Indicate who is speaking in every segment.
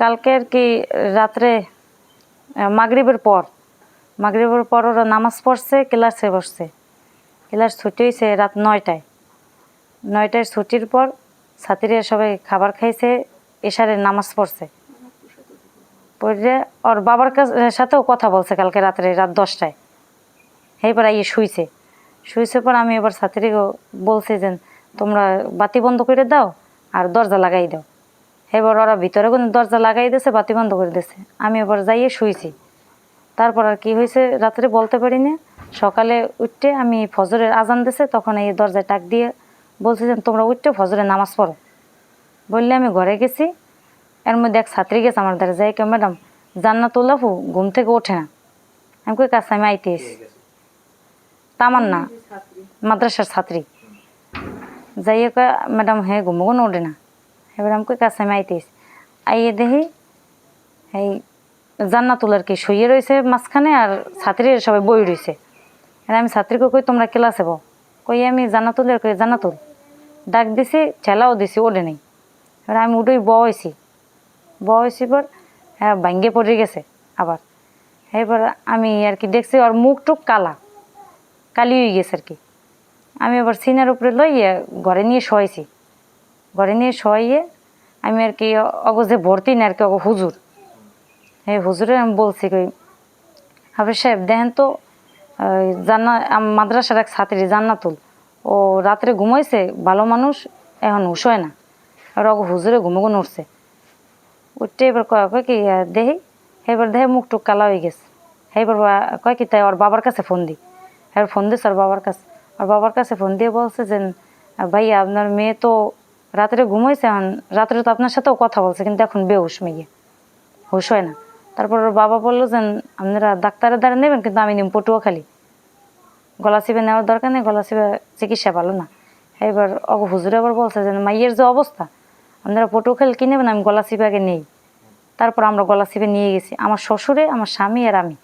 Speaker 1: কালকে আর কি রাত্রে মাগরিবের পর মাগরিবের পর ওরা নামাজ পড়ছে, ক্লাসে বসছে। ক্লাস ছুটি হয়েছে রাত নয়টায়। নয়টায় ছুটির পর ছাত্রীরা সবাই খাবার খাইছে, এশারে নামাজ পড়ছে। পড়ে ওর বাবার কাছ সাথেও কথা বলছে কালকে রাত্রে, রাত দশটায়। এইবার আইয়ে শুইছে। শুইছে পর আমি এবার ছাত্রীকে বলছি যে, তোমরা বাতি বন্ধ করে দাও আর দরজা লাগাই দাও। এবার ওরা ভিতরে কোনো দরজা লাগাই দিয়েছে বাতি বন্ধ করে দিয়েছে আমি এবার যাইয়ে শুয়েছি তারপর আর কি হয়েছে রাত্রে বলতে পারি না সকালে উঠতে আমি ফজরের আজান দিছে, তখন এই দরজায় টাক দিয়ে বলছি যে, তোমরা উঠতে ফজরে নামাজ পড়ো। বললে, আমি ঘরে গেছি। এর মধ্যে এক ছাত্রী গেছে আমার দ্বারা। যাই কে ম্যাডাম, জান্নাতুল্লাহু ঘুম থেকে ওঠে না। আমি কই, কাছে আমি আইতে এসি তামান্না, মাদ্রাসার ছাত্রী। যাইয়ে ম্যাডাম হ্যাঁ ঘুমগুন ওঠে না। এবার আমি কাছে এসি আইয়ে দেখি, এই জান্নাতুল আর কি শুয়ে রয়েছে মাঝখানে আর ছাত্রীরা সবাই বই রয়েছে আর আমি ছাত্রীকে কই, তোমরা ক্লাসে বো কই, আমি জান্নাতুলের কই, জান্নাতুল। ডাক দিছি, ঠেলাও দিছি, ওঠে নেই। এবার আমি উঠেই বয়সি বয়সি পর হ্যাঁ ভাঙ্গে পড়ে গেছে আবার। এবার আমি আর কি দেখছি, ওর মুখ টুক কালা, কালি হয়ে গেছে আর কি। আমি আবার সিনার উপরে লইয়ে ঘরে নিয়ে শোয়াইছি। ঘরে নিয়ে শোয়াইয়ে আমি আর কি অগজে ভর্তি না আর কি হুজুর। হ্যাঁ হুজুরে আমি বলছি কই, হাফিজ সাহেব, দেখেন তো জান্না মাদ্রাসার এক ছাত্রী জান্নাতুল, ও রাত্রে ঘুমাইছে, ভালো মানুষ, এখন হুশ না। আর অগ হুজুরে ঘুমোগুন উঠছে। উঠতে এবার কয় কয় কি দেহি এবার দেখে মুখ টুক কালা হয়ে গেছে। এবার কয় কি, তাই ওর বাবার কাছে ফোন দিই। এবার ফোন দিস ওর বাবার কাছে। ওর বাবার কাছে ফোন দিয়ে বলছে যে ভাই আপনার মেয়ে তো রাত্রে ঘুমাইছে রাত্রে তো আপনার সাথেও কথা বলছে, কিন্তু এখন বেহুশ মেয়ে। হুশ হয় না। তারপর ওর বাবা বলল যে, আপনারা ডাক্তারের দ্বারা নেবেন, কিন্তু আমি নিম পটুয়াখালী গলা চিপে নেওয়ার দরকার নেই, গলা চিপে চিকিৎসা ভালো না। এবার অগ হুজুরে আবার বলছে যে, মাইয়ের যে অবস্থা, আপনারা পটুয়াখালী কি নেবেন? আমি গলা চিপে আগে নেই। তারপর আমরা গলা চিপে নিয়ে গেছি, আমার শ্বশুরে, আমার স্বামী আর আমি।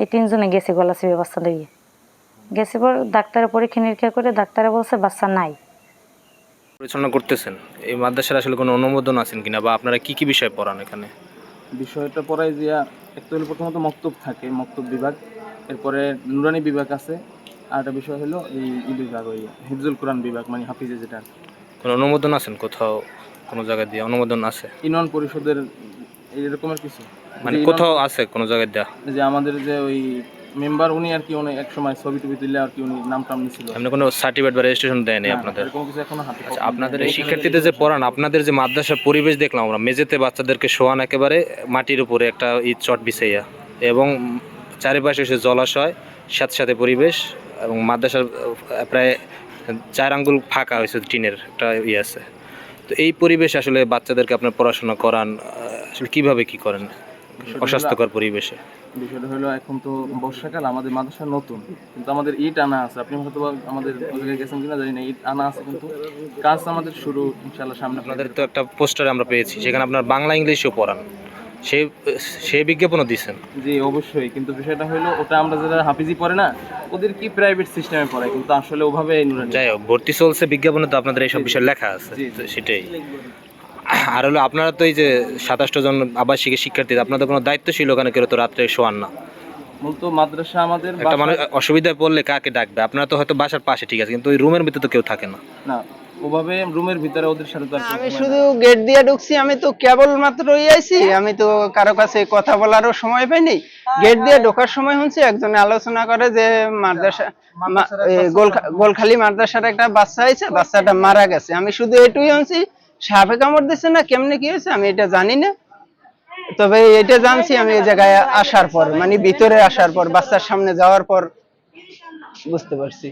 Speaker 1: এই তিনজনে গেছি গলা চিপে বাচ্চা দিয়ে গেছি পর ডাক্তারে পরীক্ষা নিরীক্ষা করে, ডাক্তারে বলছে, বাচ্চা নাই।
Speaker 2: পরিচালনা করতেছেন? এই মাদ্রাসার আসলে কোনো অনুমোদন আছেন কিনা বা আপনারা কি কি বিষয় পড়ান এখানে?
Speaker 3: বিষয়টা পড়াই যে একটা হলো প্রথমত মক্তব থাকে মক্তব বিভাগ। এরপরে নুরানি বিভাগ আছে। আর একটা বিষয় হলো এই ই বিভাগ ওই হিফজুল কোরআন বিভাগ মানে হাফিজে যেটা।
Speaker 2: কোনো অনুমোদন আছেন কোথাও? কোনো জায়গায় দিয়ে অনুমোদন আছে?
Speaker 3: ইউনিয়ন পরিষদের এই রকমের কিছু?
Speaker 2: মানে কোথাও আছে কোনো জায়গায় দেওয়া
Speaker 3: যে আমাদের যে ওই মেম্বার উনি আর কি উনি এক সময় ছবি টবি তুললে আর কি উনি নাম টাম নিছিল।
Speaker 2: আপনি কোনো সার্টিফিকেট বা রেজিস্ট্রেশন দেয়নি আপনাদের?
Speaker 3: এরকম কিছু এখনও হাতে
Speaker 2: আচ্ছা আপনাদের এই শিক্ষার্থীদের যে পড়ান আপনাদের যে মাদ্রাসার পরিবেশ দেখলাম আমরা মেঝেতে বাচ্চাদেরকে শোয়ান একেবারে মাটির উপরে একটা ঈদ চট বিছাইয়া এবং চারিপাশে সে জলাশয় সাথে সাথে পরিবেশ এবং মাদ্রাসার প্রায় চার আঙ্গুল ফাঁকা হয়েছে টিনের একটা ইয়ে আছে। তো এই পরিবেশ আসলে বাচ্চাদেরকে আপনার পড়াশোনা করান আসলে কীভাবে কি করেন? অস্বাস্থ্যকর পরিবেশে।
Speaker 3: বিষয়টা হলো এখন তো বর্ষাকাল আমাদের মাদ্রাসা নতুন কিন্তু আমাদের ইট আনা আছে। আপনি হয়তো আমাদের ওদিকে গেছেন কিনা জানি না ইট আনা আছে কিন্তু কাজ আমাদের শুরু ইনশাল্লাহ সামনে
Speaker 2: আপনাদের তো একটা পোস্টার আমরা পেয়েছি সেখানে আপনার বাংলা ইংলিশও পড়ান। সে সে বিজ্ঞাপনও দিচ্ছেন
Speaker 3: জি অবশ্যই কিন্তু বিষয়টা হলো ওটা আমরা যারা হাফিজি পড়ে না ওদের কি প্রাইভেট সিস্টেমে পড়ায় কিন্তু আসলে ওভাবে
Speaker 2: যাই হোক ভর্তি চলছে বিজ্ঞাপনে তো আপনাদের এইসব বিষয় লেখা আছে সেটাই। আর হলো আপনারা তো এই যে সাতাশটা জন আবাসিক শিক্ষার্থী আপনাদের কোনো দায়িত্ব ছিল ওখানে কেউ তো রাত্রে শোয়ান না?
Speaker 3: মূলত মাদ্রাসা আমাদের
Speaker 2: একটা
Speaker 3: বাসায়-
Speaker 2: অসুবিধায় পড়লে কাকে ডাকবে? আপনারা তো হয়তো বাসার পাশে ঠিক আছে কিন্তু ওই রুমের ভিতরে তো কেউ থাকে না।
Speaker 3: না ওভাবে রুমের ভিতরে ওদের সাথে
Speaker 4: আমি শুধু গেট দিয়ে ঢুকছি আমি তো কেবল মাত্র আইছি আমি তো কারও কাছে কথা বলারও সময় পাইনি। গেট দিয়ে ঢোকার সময় শুনছি একজনে আলোচনা করে যে মাদ্রাসা গোলখা- গোলখালি মাদ্রাসার একটা বাচ্চা হয়েছে বাচ্চাটা মারা গেছে। আমি শুধু এটুই শুনছি সাপে কামড় দিচ্ছে না, কেমনে কি হয়েছে আমি এটা জানি না। তবে এটা জানছি আমি এই জায়গায় আসার পর মানে ভিতরে আসার পর, বাচ্চার সামনে যাওয়ার পর বুঝতে পারছি।